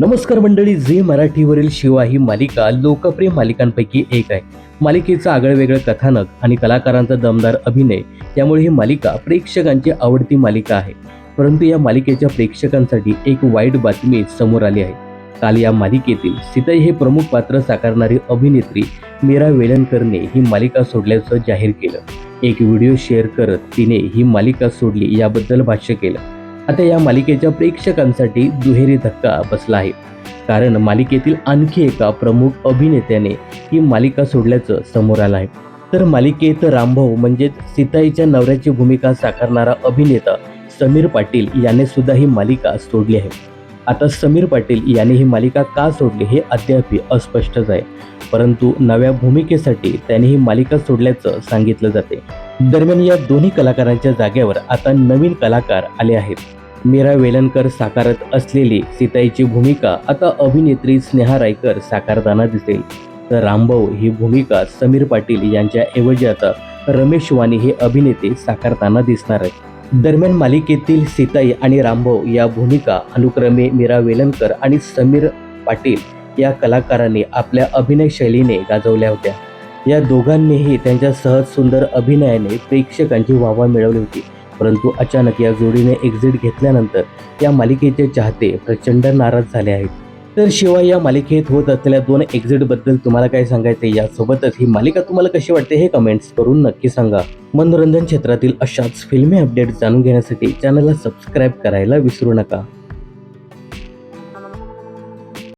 नमस्कार मंडळी झी मराठीवरील शिवा ही मालिका लोकप्रिय मालिकांपैकी एक आहे. मालिकेचं आगळंवेगळं कथानक आणि कलाकारांचा दमदार अभिनय यामुळे ही मालिका प्रेक्षकांची आवडती मालिका आहे. परंतु या मालिकेच्या प्रेक्षकांसाठी एक वाईट बातमी समोर आली आहे. काल या मालिकेतील सीताई हे प्रमुख पात्र साकारणारी अभिनेत्री मीरा वेलणकरने ही मालिका सोडल्याचं जाहीर केलं. एक व्हिडिओ शेअर करत तिने ही मालिका सोडली याबद्दल भाष्य केलं. आता या मालिकेच्या प्रेक्षकांसाठी दुहेरी धक्का बसला आहे. कारण मालिकेतील आणखी एका प्रमुख अभिनेत्याने ही मालिका सोडल्याचं समोर आलं आहे. तर मालिकेत रामभाऊ म्हणजेच सीताईच्या नवऱ्याची भूमिका साकारणारा अभिनेता समीर पाटील याने सुद्धा ही मालिका सोडली आहे. आता समीर पाटील यांनी ही मालिका का सोडली हे अद्याप अस्पष्टच आहे. परंतु नव्या भूमिकेसाठी त्याने ही मालिका सोडल्याचं सांगितलं जाते. दरम्यान या दोन्ही कलाकारांच्या जागेवर आता नवीन कलाकार आले आहेत. मीरा वेलणकर साकारत असलेली सीताईची भूमिका आता अभिनेत्री स्नेहा रायकर साकारताना दिसेल. तर रामभाऊ ही भूमिका समीर पाटील यांच्या ऐवजी आता रमेश वाणी हे अभिनेते साकारताना दिसणार आहेत. दरम्यान मालिकेतील सीताई आणि रामभाऊ या भूमिका अनुक्रमे मीरा वेलणकर आणि समीर पाटील या कलाकारांनी आपल्या अभिनय शैलीने गाजवल्या होत्या. या दोघांनीही त्यांच्या सहज सुंदर अभिनयाने प्रेक्षकांची वाहवा मिळवली होती. परंतु अचानक या जोडीने एक्झिट घेतल्यानंतर या मालिकेचे चाहते प्रचंड नाराज झाले आहेत. तर शिवाय या मालिकेत होत असलेल्या दोन एक्झिटबद्दल तुम्हाला काय सांगायचे यासोबतच ही मालिका तुम्हाला कशी वाटते हे कमेंट्स करून नक्की सांगा. मनोरंजन क्षेत्रातील अशाच फिल्मी अपडेट जाणून घेण्यासाठी चॅनलला सबस्क्राईब करायला विसरू नका.